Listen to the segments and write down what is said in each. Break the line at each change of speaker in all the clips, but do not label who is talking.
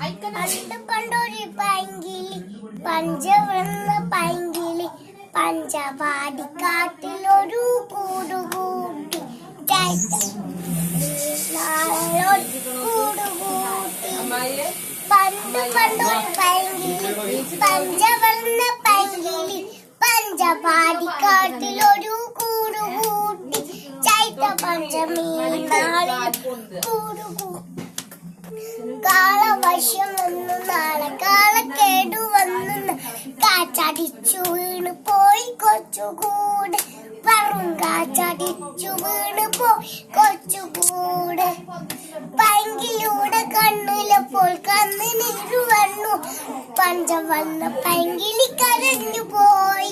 പണ്ട് പണ്ടൊരു പൈങ്കിളി. പഞ്ചവെള്ള പൈങ്കിളി. പഞ്ചവാടിക്കാട്ടിലൊരു കൂടുകൂട്ടി. കൂടുകൂട്ടി. പണ്ട് പണ്ടൊരു പൈങ്കിളി. പൈങ്കിളി. പഞ്ചപാടിക്കാട്ടിലൊരു കൂടുകൂട്ടി. ചൈത്ര പഞ്ചമി നാളിൽ കൂടുകൂട്ടി കാളവശം വന്നു നാളെ വന്നു കാച്ചടിച്ചു വീണ് പോയി കൊച്ചുകൂടെ. പറും കാച്ചടിച്ചു വീണ് പോയി കൊച്ചുകൂടെ. പൈങ്കിലൂടെ കണ്ണിലപ്പോൾ കണ്ണിനിരു വന്നു. പഞ്ചവന്ന പൈങ്കിളി കരഞ്ഞു പോയി.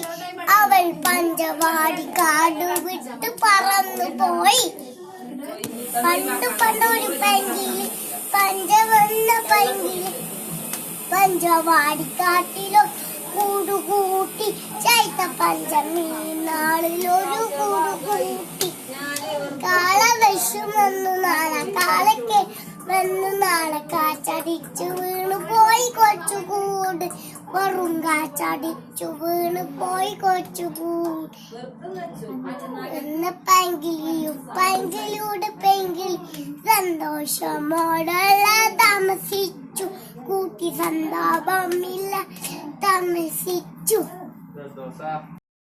അവൾ പഞ്ചവാടി കാട് വിട്ട് പറന്നു പോയി. പണ്ട് പണ്ട് പൈങ്കിളി പഞ്ചവാടിക്കാട്ടിലോ കൂടുകൂട്ടി ചൈത്ത പഞ്ചമി നാളിലൊരു കൂടുകൂട്ടി. കാള വിഷം വന്നു നാളെ കാളയ്ക്ക് വന്നു നാളെ കാച്ചടിച്ചു വീണു പോയി കൊച്ചുകൂട്. വെറും കാച്ചടിച്ചു വീണു പോയി കൊച്ചുകൂട്. എന്ന പൈങ്കിളിയും പൈങ്കിളിയുടെ പെങ്കിളി സന്തോഷമോടുള്ള താമസിച്ചു. കൂട്ടി സന്താപമില്ല താമസിച്ചു.